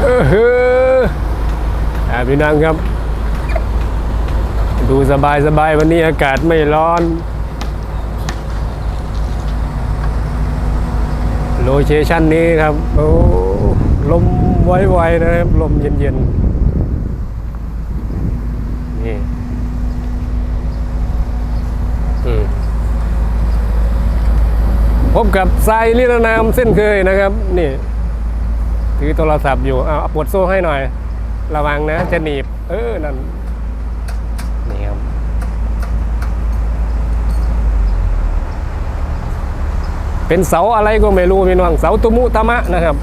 เออเฮ้อพี่น้องครับ ดูสบายสบายวันนี้อากาศไม่ร้อน โลเคชั่นนี้ครับ โอ้ลมไวๆนะครับ ลมเย็นๆ นี่อืม พบกับทรายนิรนามเส้นเคยนะครับ นี่ ถือโทรศัพท์อยู่เอาปลดโซ่ให้หน่อย ระวังนะ จะหนีบ เออ นั่น นี่ครับ เป็นเสาอะไรก็ไม่รู้พี่น้องเสาตุมุตมะนะครับ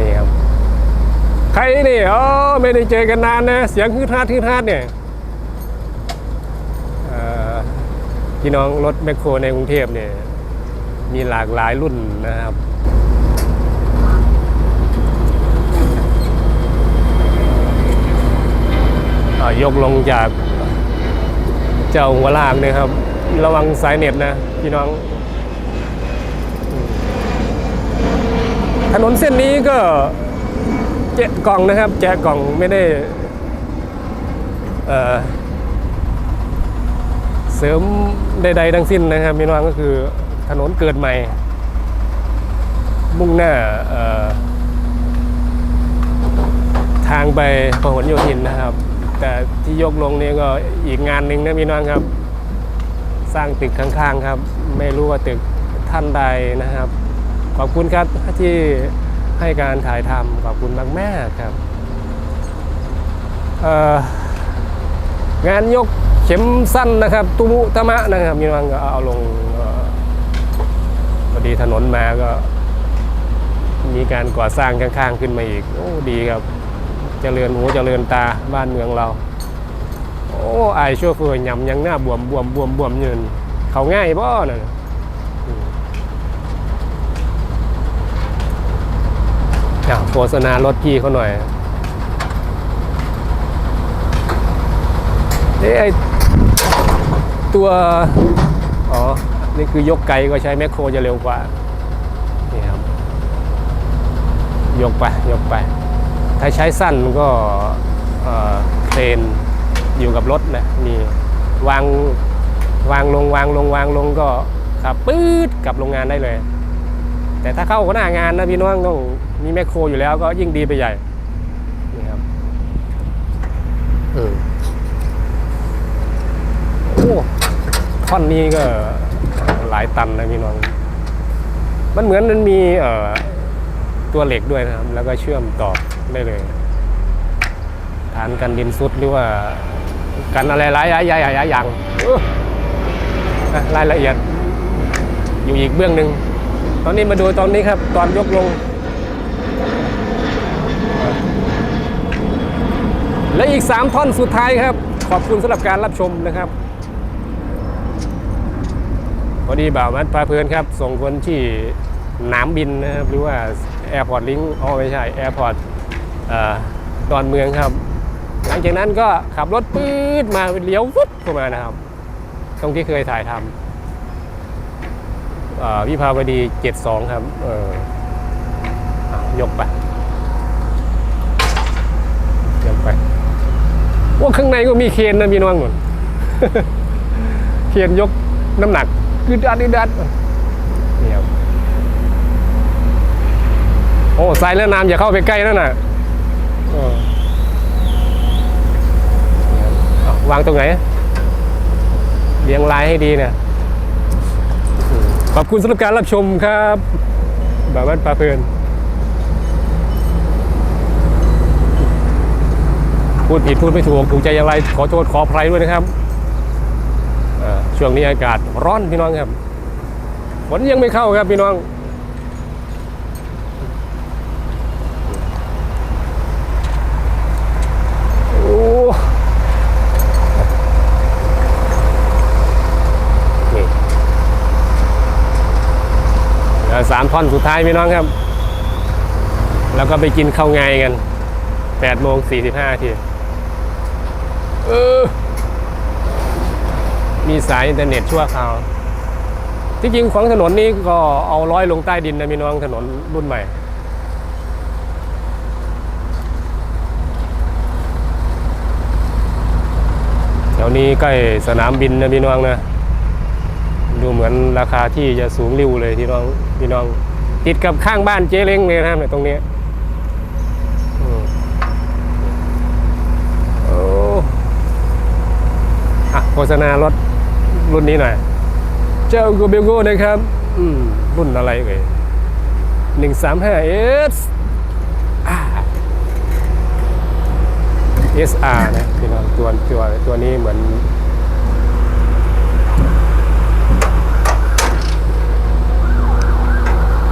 นี่ครับ ใครนี่อ๋อไม่ได้เจอกันนานนะ เสียงฮืดฮาดฮืดฮาดเนี่ยเอ่อ พี่น้องรถแมคโครในกรุงเทพเนี่ยมีหลากหลายรุ่นนะครับอ่ายกลงจากเจ้าหัวลากนี่ยครับ ระวังสายเน็ตนะ พี่น้อง ถนนเส้นนี้ก็แจกกล่องนะครับ แจกกล่องไม่ได้ เอ่อ เสริมใดๆทั้งสิ้นนะครับพี่น้องก็คือถนนเกิดใหม่ มุ่งหน้าทางไปพหลโยธินนะครับ แต่ที่ยกลงนี่ก็อีกงานหนึ่งนะพี่น้องครับ สร้างตึกข้างๆครับ ไม่รู้ว่าตึกท่านใดนะครับ ขอบคุณครับที่ให้การถ่ายทำขอบคุณมากแม่ครับงานยก เข็มสั้นนะครับตุมุตะมะนะครับพี่น้องก็เอาลงพอดีถนนมาก็ มีการก่อสร้างข้างๆขึ้นมาอีก โอ้ดีครับเจริญหูเจริญตาบ้านเมืองเรา โอ้ไอชั่วเฟือยำยังหน้าบวมบวมบวมบวมยืนเขาง่ายบ่นะอืมอะโฆษณารถพี่เขาหน่อย เอ้ไอตัว อ๋อ นี่คือยกไกลก็ใช้แมคโครจะเร็วกว่า นี่ครับ ยกไป ยกไป ถ้าใช้สั้นก็เออเครนอยู่กับรถนะมีวางวางลงวางลงวางลงก็ขับปื๊ดกลับโรงงานได้เลย แต่ถ้าเข้าหน้างานนะพี่น้องต้องมีแมคโครอยู่แล้วก็ยิ่งดีไปใหญ่นี่ครับเออโอ้ ท่อนนี้ก็หลายตันนะพี่น้อง มันเหมือนมันมีเอ่อตัวเหล็กด้วยนะครับ แล้วก็เชื่อมต่อได้เลย ฐานกันดินซุดหรือว่ากันอะไรหลายหลายหลายหลายอย่างรายละเอียด อยู่อีกเบื้องหนึ่งตอนนี้มาดูตอนนี้ครับ ตอนยกลงและอีก 3 ท่อนสุดท้ายครับ ขอบคุณสำหรับการรับชมนะครับ พอดีบ่าวมัดพาเพลินครับ ส่งคนที่หนามบินนะครับหรือว่าแอร์พอร์ตลิงก์อ๋อไม่ใช่แอร์พอร์ตดอนเมืองครับ หลังจากนั้นก็ขับรถปื๊ดมาเลี้ยววุ๊บเข้ามานะครับ ตรงที่เคยถ่ายทำเอ่อวิภาวดี 72 ครับเอออะยกไปยกไปว่าข้างในก็มีเคนนะพี่น้องหนุนเคนยกน้ำหนัก คือดัดคือดัดนี่ครับโอ้สายและน้ำอย่าเข้าไปใกล้นั่นน่ะเออเอาวางตรงไหนเรียงลายให้ดีเนี่ยอืมขอบคุณสำหรับการรับชมครับแบบว่าปลาเพลินพูดผิดพูดไม่ถูกถูกใจอย่างไรขอโทษขออภัยด้วยนะครับเอ่อ ช่วงนี้อากาศร้อนพี่น้องครับฝนยังไม่เข้าครับพี่น้องโอ้นี่เหลือสามท่อนสุดท้ายพี่น้องครับ แล้วก็ไปกินข้าวไงกันแปดโมงสี่สิบห้าทีเออ มีสายอินเทอร์เน็ตชั่วคราว ที่จริงของถนนนี้ก็เอาร้อยลงใต้ดินนะพี่น้องถนนรุ่นใหม่ แถวนี้ใกล้สนามบินนะพี่น้องนะดูเหมือนราคาที่จะสูงริ้วเลยพี่น้องพี่น้อง ติดกับข้างบ้านเจ๊เล้งเลยนะครับเนี่ยตรงนี้โอ้อะโฆษณารถ รุ่นนี้หน่อย เจ้าโกเบลโก้นะครับ อืม รุ่นอะไรเอ่ยหนึ่งสามห้าเอส SR นะพี่น้องตัวตัวตัวนี้เหมือน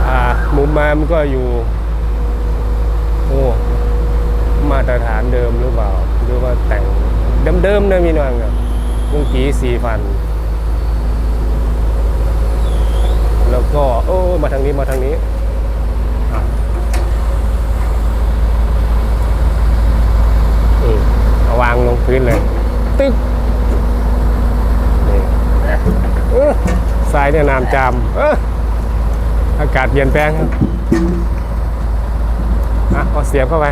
อ่า มุมมามนก็อยู่ โอ้ มาตรฐานเดิมหรือเปล่า หรือว่าแต่งเดิมๆนะพี่น้องครับเมื่อกี้สี่พัน แล้วก็โอ้มาทางนี้มาทางนี้เอาวางลงพื้นเลย ตึ๊กนี่ทรายเนี่ยน้ำจามออากาศเปลี่ยนแปลงอะเอาเสียบเข้าไป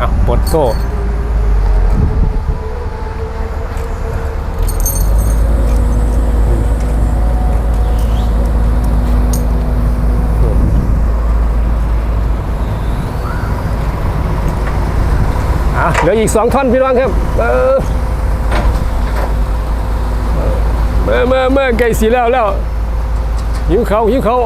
อะปลดโซ่ อะ เหลืออีกสองท่อนพี่น้องครับเออเมื่อเมื่อเมื่อไก่สีแล้วแล้วหิวเขาหิวเขา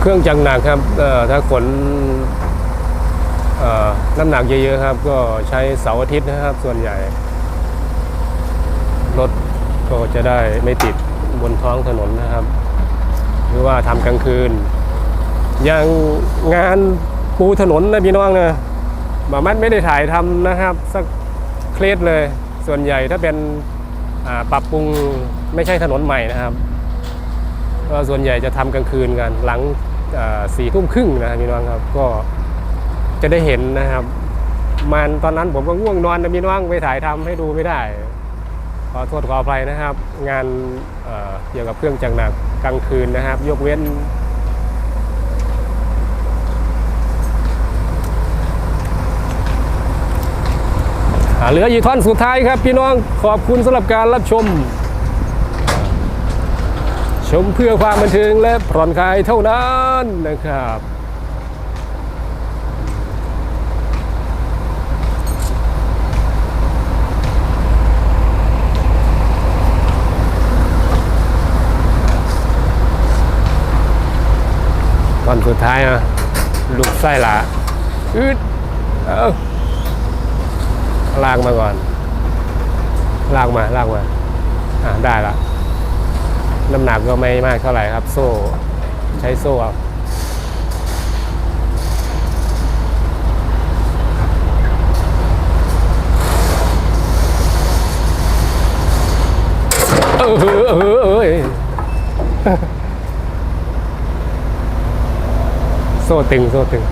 เครื่องจักรหนักครับถ้าขน น้ำหนักเยอะๆครับ ก็ใช้เสาร์อาทิตย์นะครับ ส่วนใหญ่ รถก็จะได้ไม่ติดบนท้องถนนนะครับ หรือว่าทำกลางคืน อย่างงานปูถนนนะพี่น้องนะบามันไม่ได้ถ่ายทำนะครับ สักเคลสเลย ส่วนใหญ่ถ้าเป็นปรับปรุงไม่ใช่ถนนใหม่นะครับก็ส่วนใหญ่จะทำกลางคืนกันหลังสี่ทุ่มครึ่งนะพี่น้องครับ ก็ จะได้เห็นนะครับ มันตอนนั้นผมก็ง่วงนอนนะพี่น้องไปถ่ายทำให้ดูไม่ได้ ขอโทษขออภัยนะครับ งานเเกี่ยวกับเครื่องจักรหนักกลางคืนนะครับ ยกเว้นเหลืออีกท่อนสุดท้ายครับพี่น้องขอบคุณสำหรับการรับชม ชมเพื่อความบันเทิงและผ่อนคลายเท่านั้นนะครับ ตอนสุดท้ายนะลูกไส้หละอืดเอาลากมาก่อน ลากมาลากมาอ่าได้ละน้ำหนักก็ไม่มากเท่าไหร่ครับ โซ่ ใช้โซ่เอาเออเออเออเออ โซ่ตึงโซ่ตึง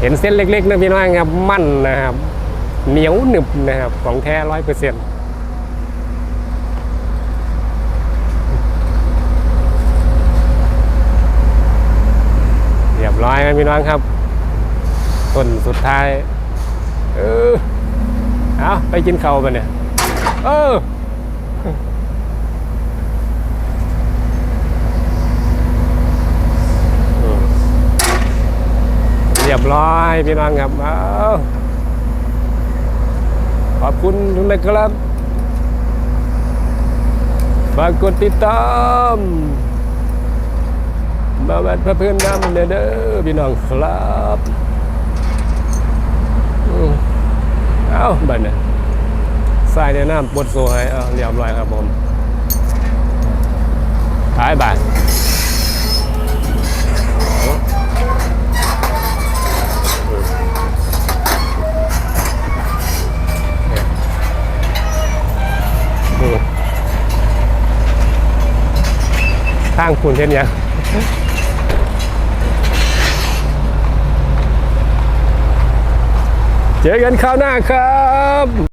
เห็นเส้นเล็กๆนะพี่น้องครับมั่นนะครับ เหนียวหนึบนะครับของแท้ร้อยเปอร์เซ็นต์เรียบร้อยนะพี่น้องครับต้นสุดท้าย เออเอาไปกินข้าวไปเนี่ย เออ เร้อยพี่น้องครับเอาขอบคุณทุกท่านครับฝากกดติดตามมาแวดพระเพื่อนน้ำเด้อเด้อพี่น้องครับเอาบัดเนี่ยใส่ในน้ำปวดโซ่ให้เอาเรียบร้อยครับผมบายบาย ทางคุณเช่นยังเจอกันคราวหน้าครับ